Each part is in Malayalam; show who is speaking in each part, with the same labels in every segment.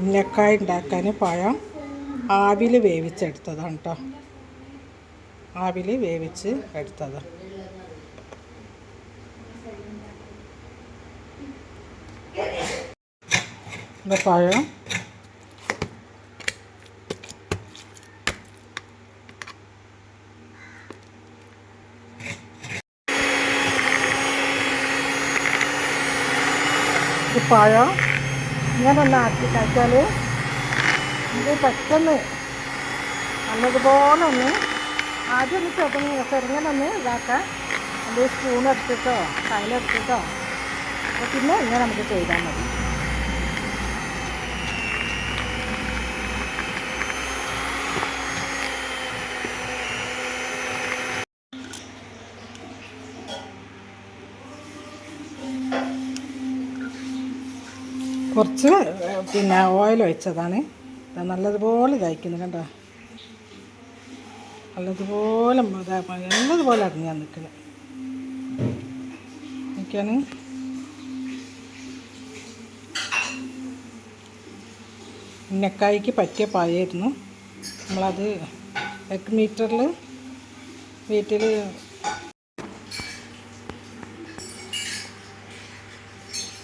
Speaker 1: ഉന്നക്കായ ഉണ്ടാക്കാൻ പഴം ആവിൽ വേവിച്ചെടുത്തതാണ് കേട്ടോ ആവിൽ വേവിച്ച് എടുത്തത്. പഴം. പഴം. ഇങ്ങനെ ഒന്ന് ആക്കി കഴിച്ചാൽ ഇത് പെട്ടെന്ന് നല്ലതുപോലെ ഒന്ന് ആദ്യം ഒന്ന് ചെറുങ്ങനെ ചെറുങ്ങനെ ഒന്ന് ഇതാക്കാം. അത് സ്പൂൺ എടുത്തിട്ടോ കയ്യിലെടുത്തിട്ടോ പിന്നെ ഇങ്ങനെ നമുക്ക് ചെയ്താൽ മതി. കുറച്ച് പിന്നെ ഓയിൽ ഒഴിച്ചതാണ്. നല്ലതുപോലെ ഇതായിക്കുന്നു കണ്ടോ? നല്ലതുപോലെ നല്ലതുപോലെ നല്ലതുപോലെ ഞാൻ നിൽക്കുന്നത് എനിക്കാണ് ഉന്നക്കായ്ക്ക് പറ്റിയ പായായിരുന്നു. നമ്മളത് എഗ് മീറ്ററിൽ വീട്ടിൽ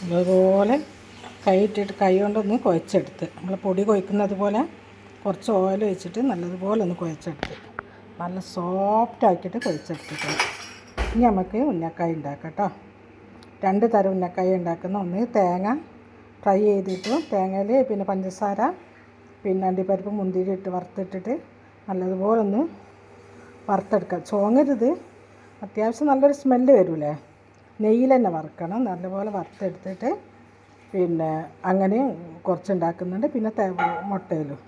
Speaker 1: അതുപോലെ കൈ ഇട്ടിട്ട് കൈ കൊണ്ടൊന്ന് കുഴച്ചെടുത്ത്. നമ്മൾ പൊടി കുഴക്കുന്നത് പോലെ കുറച്ച് ഓയിൽ വെച്ചിട്ട് നല്ലതുപോലെ ഒന്ന് കുഴച്ചെടുത്ത്. നല്ല സോഫ്റ്റ് ആക്കിയിട്ട് കുഴച്ചെടുത്തിട്ടുണ്ട് ഇനി നമുക്ക് ഉന്നക്കായ ഉണ്ടാക്കാം കേട്ടോ രണ്ട് തരം ഉന്നക്കായ ഉണ്ടാക്കുന്ന ഒന്ന് തേങ്ങ ഫ്രൈ ചെയ്തിട്ട് തേങ്ങയിൽ പിന്നെ പഞ്ചസാര പിന്നെ അണ്ടിപ്പരിപ്പ് മുന്തിരി ഇട്ട് വറുത്തിട്ടിട്ട് നല്ലതുപോലെ ഒന്ന് വറുത്തെടുക്കുക ചോങ്ങരുത്. അത്യാവശ്യം നല്ലൊരു സ്മെല്ല് വരൂലേ. നെയ്യിൽ തന്നെ വറുക്കണം. നല്ലപോലെ വറുത്തെടുത്തിട്ട് പിന്നെ അങ്ങനെ കുറച്ച് ഉണ്ടാക്കുന്നുണ്ട് പിന്നെ മുട്ടയിലും.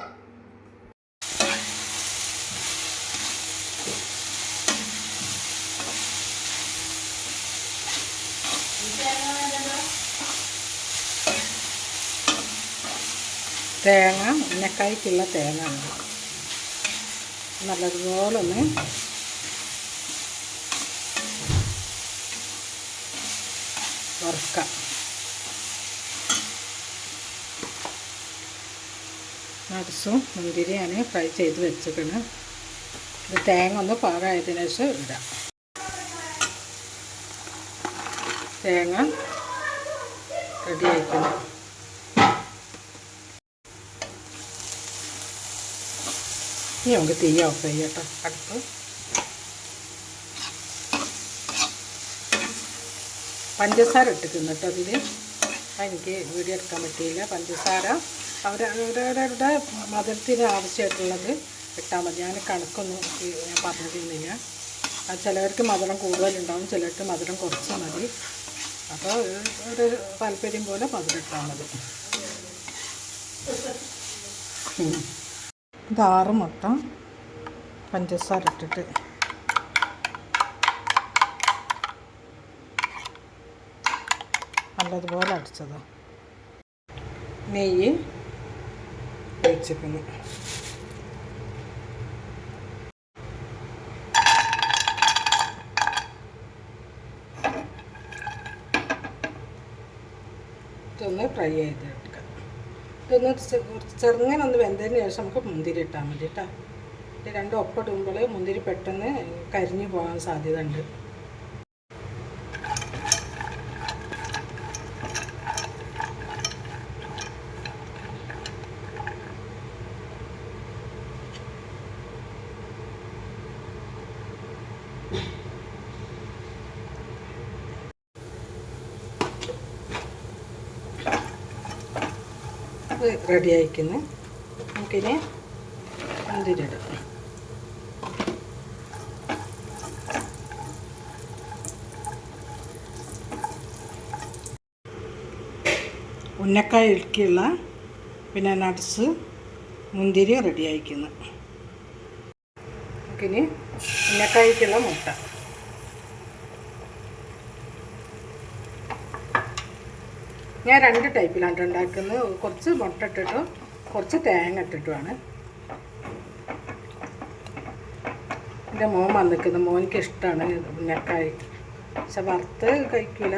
Speaker 1: തേങ്ങ ഉന്നക്കായ്ക്കുള്ള തേങ്ങ ഉണ്ട് നല്ലതുപോലെ ഒന്ന് വറുക്കാം. നട്സും മുന്തിരിയാണ് ഫ്രൈ ചെയ്ത് വെച്ചിരിക്കുന്നത് ഇത് തേങ്ങ ഒന്ന് പാകമായതിനു ശേഷം ഇടാം. തേങ്ങ റെഡി ആയിക്കുന്നു ഇനി നമുക്ക് തീ ഓഫ് ചെയ്യട്ടോ അടുപ്പ്. പഞ്ചസാര ഇട്ടിട്ടുണ്ട് കേട്ടോ അതിൽ എനിക്ക് വീഡിയോ എടുക്കാൻ പറ്റിയില്ല. പഞ്ചസാര. അവർ അവരവരുടെ മധുരത്തിന് ആവശ്യമായിട്ടുള്ളത് ഇട്ടാൽ മതി. ഞാൻ കണക്കൊന്നും ഞാൻ പറഞ്ഞിരുന്നില്ല. ആ ചിലവർക്ക് മധുരം കൂടുതലുണ്ടാവും ചിലർക്ക് മധുരം കുറച്ച് മതി. അപ്പോൾ ഒരു താല്പര്യം പോലെ മധുരം ഇട്ടാൽ മതി. ഇതാറ് ഇത് ആറ് മുട്ട പഞ്ചസാര ഇട്ടിട്ട് നല്ലതുപോലെ അടിച്ചത്. നെയ്യ് ഒഴിച്ചിരിക്കുന്നു ഇതൊന്ന് ഫ്രൈ ചെയ്തെടുക്കാം. ഇതൊന്ന് ചെറുങ്ങനെ ഒന്ന് വെന്തതിന് ശേഷം നമുക്ക് മുന്തിരി ഇട്ടാൽ മതി കേട്ടോ. രണ്ടും ഒപ്പിടുമ്പോൾ മുന്തിരി പെട്ടെന്ന് കരിഞ്ഞു പോകാൻ സാധ്യത ഉണ്ട് ഇത് റെഡി ആയിക്കുന്നു. നമുക്കിനി മുന്തിരി ഉന്നക്കായ ഇടുക്കിയുള്ള പിന്നെ നട്സ് മുന്തിരി റെഡി ആയിക്കുന്നു. നമുക്കിനി ഉന്നക്കായ്ക്കുള്ള മുട്ട. ഞാൻ രണ്ട് ടൈപ്പിലാണ് ഉണ്ടാക്കുന്നത്. കുറച്ച് മുട്ട ഇട്ടിട്ടും കുറച്ച് തേങ്ങ ഇട്ടിട്ടുമാണ്. എന്റെ മോൻ വന്നിക്കുന്നത് മോനിക്ക് ഇഷ്ടമാണ് ഉന്നക്കായി പക്ഷെ വറുത്ത് കഴിക്കില്ല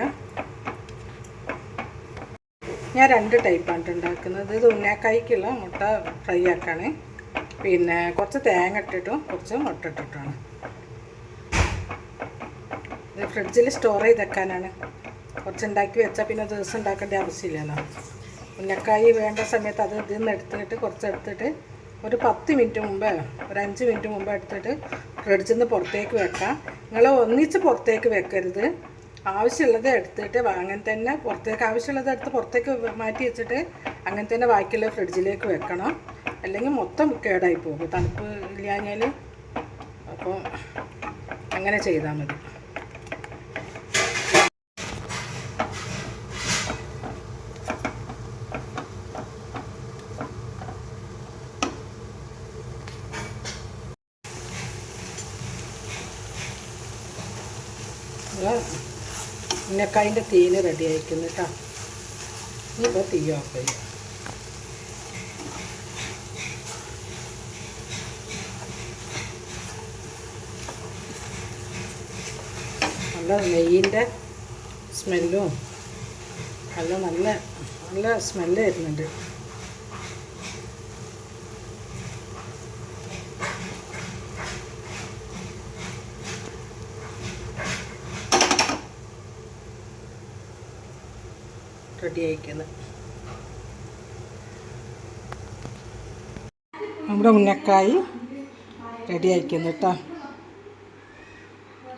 Speaker 1: ഞാൻ രണ്ട് ടൈപ്പാണ് ഉണ്ടാക്കുന്നത്. ഇത് ഉന്നക്കായ്ക്കുള്ള മുട്ട ഫ്രൈ ആക്കാണ്. പിന്നെ കുറച്ച് തേങ്ങ ഇട്ടിട്ടും കുറച്ച് മുട്ട ഇട്ടിട്ടുമാണ്. ഇത് ഫ്രിഡ്ജിൽ സ്റ്റോർ ചെയ്ത് വെക്കാനാണ്. കുറച്ച് ഉണ്ടാക്കി വെച്ചാൽ പിന്നെ ദിവസം ഉണ്ടാക്കേണ്ട ആവശ്യമില്ലല്ലോ. ഉന്നക്കായി വേണ്ട സമയത്ത് അത് ഇതിൽ നിന്ന് എടുത്തിട്ട് കുറച്ച് എടുത്തിട്ട് ഒരു പത്ത് മിനിറ്റ് മുമ്പ് ഒരു അഞ്ച് മിനിറ്റ് മുമ്പ് എടുത്തിട്ട് ഫ്രിഡ്ജിൽ നിന്ന് പുറത്തേക്ക് വെക്കാം. നിങ്ങൾ ഒന്നിച്ച് പുറത്തേക്ക് വെക്കരുത്. ആവശ്യമുള്ളത് എടുത്തിട്ട് അങ്ങനെ തന്നെ പുറത്തേക്ക് ആവശ്യമുള്ളത് എടുത്ത് പുറത്തേക്ക് മാറ്റി വെച്ചിട്ട് അങ്ങനെ തന്നെ ബാക്കിയുള്ള ഫ്രിഡ്ജിലേക്ക് വെക്കണം. അല്ലെങ്കിൽ മൊത്തം കേടായി പോകും. തണുപ്പ് ഇല്ലാഞ്ഞാൽ അപ്പോൾ അങ്ങനെ ചെയ്താൽ മതി. ഉന്നക്കായിന്റെ തീന് റെഡി ആയിരിക്കുന്നു കേട്ടോ ഇനിയിപ്പോൾ തീ ഓഫ് ചെയ്യും. നല്ല നെയ്യിന്റെ സ്മെല്ലും നല്ല നല്ല നല്ല സ്മെല്ല് വരുന്നുണ്ട് റെഡി നമ്മുടെ ഉന്നക്കായി റെഡി ആയിക്കുന്നു കേട്ടോ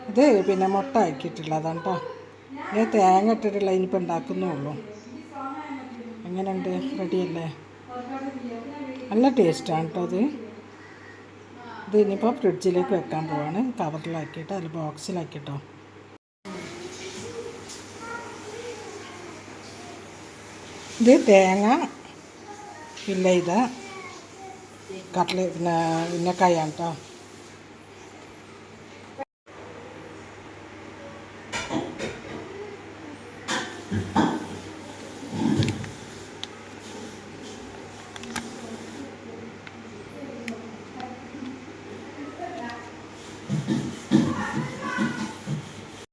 Speaker 1: ഇത് പിന്നെ മുട്ട ആക്കിയിട്ടുള്ളതാണ് കേട്ടോ ഇത് തേങ്ങ ഇട്ടിട്ടുള്ള ഇനിയിപ്പോൾ ഉണ്ടാക്കുന്നുള്ളൂ എങ്ങനെയുണ്ട്? റെഡിയല്ലേ നല്ല ടേസ്റ്റാണ് കേട്ടോ അത് ഇത്. ഇനിയിപ്പോൾ ഫ്രിഡ്ജിലേക്ക് വെക്കാൻ പോവാണ്. കവറിലാക്കിയിട്ട് അതിൽ ബോക്സിലാക്കിട്ടോ ഇത് തേങ്ങ ഇല്ല ഇത് കട്ട്ല പിന്നെ ഉന്നക്കായാണ് കേട്ടോ